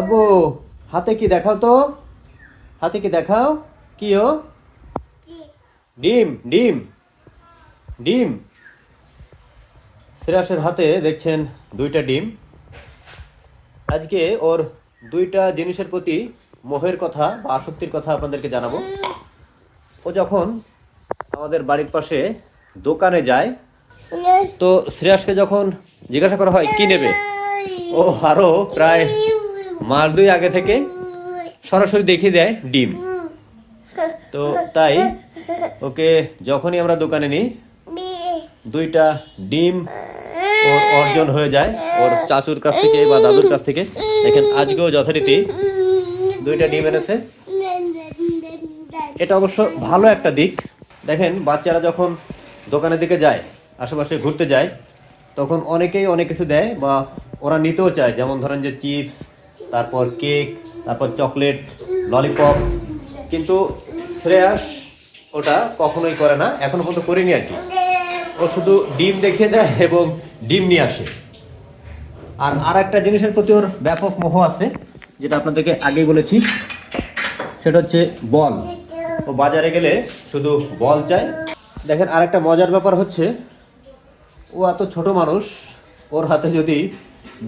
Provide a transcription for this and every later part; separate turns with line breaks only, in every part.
আব্বু হাতে কি দেখাও তো? হাতে কি দেখাও? কি ও? ডিম ডিম। ডিম। সিরাসের হাতে দেখছেন দুইটা ডিম। আজকে ওর দুইটা জিনিসের প্রতি মোহের কথা বা আসক্তির কথা আপনাদেরকে জানাব। ও যখন আমাদের বাড়ির পাশে দোকানে যায় তো শ্রেয়াসকে যখন জিজ্ঞাসা করা হয় কি নেবে? ও আরও প্রায় মাস দুই আগে থেকে সরাসরি দেখিয়ে দেয় ডিম। তো তাই ওকে যখনই আমরা দোকানে নিই, দুইটা ডিম ওর অর্জন হয়ে যায়। ওর চাচুর কাছ থেকে বা দাদুর কাছ থেকে। দেখেন, আজকেও যথারীতি দুইটা ডিম এনেছে। এটা অবশ্য ভালো একটা দিক। দেখেন, বাচ্চারা যখন দোকানের দিকে যায়, আশেপাশে ঘুরতে যায়, তখন অনেকেই অনেক কিছু দেয় বা ওরা নিতেও চায়। যেমন ধরেন যে চিপস তারপর কেক, তারপর চকলেট, ললিপপ। কিন্তু শ্রেয়াস ওটা কখনোই করে না, এখনও পর্যন্ত করিনি আর কি। ও শুধু ডিম দেখিয়ে দেয় এবং ডিম নিয়ে আসে। আর আর একটা জিনিসের প্রতি ওর ব্যাপক মোহ আছে, যেটা আপনাদেরকে আগে বলেছি, সেটা হচ্ছে বল। ও বাজারে গেলে শুধু বল চায়। দেখেন আরেকটা মজার ব্যাপার হচ্ছে, ও এত ছোট মানুষ, ওর হাতে যদি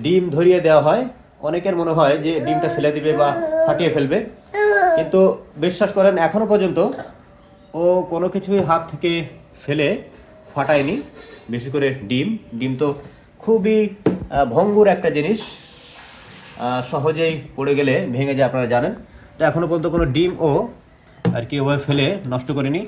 ডিম ধরিয়ে দেওয়া হয় অনেকের মনে হয় যে ডিমটা ফেলে দিবে বা ফাটিয়ে ফেলবে। কিন্তু বিশ্বাস করেন, এখনও পর্যন্ত ও কোনো কিছুই হাত থেকে ফেলে ফাটায়নি। বেশি করে ডিম। ডিম তো খুবই ভঙ্গুর একটা জিনিস। সহজেই পড়ে গেলে ভেঙে যায়, আপনারা জানেন। তো এখনও পর্যন্ত কোনো ডিম ও আর কি ওভাবে ফেলে নষ্ট করেনি।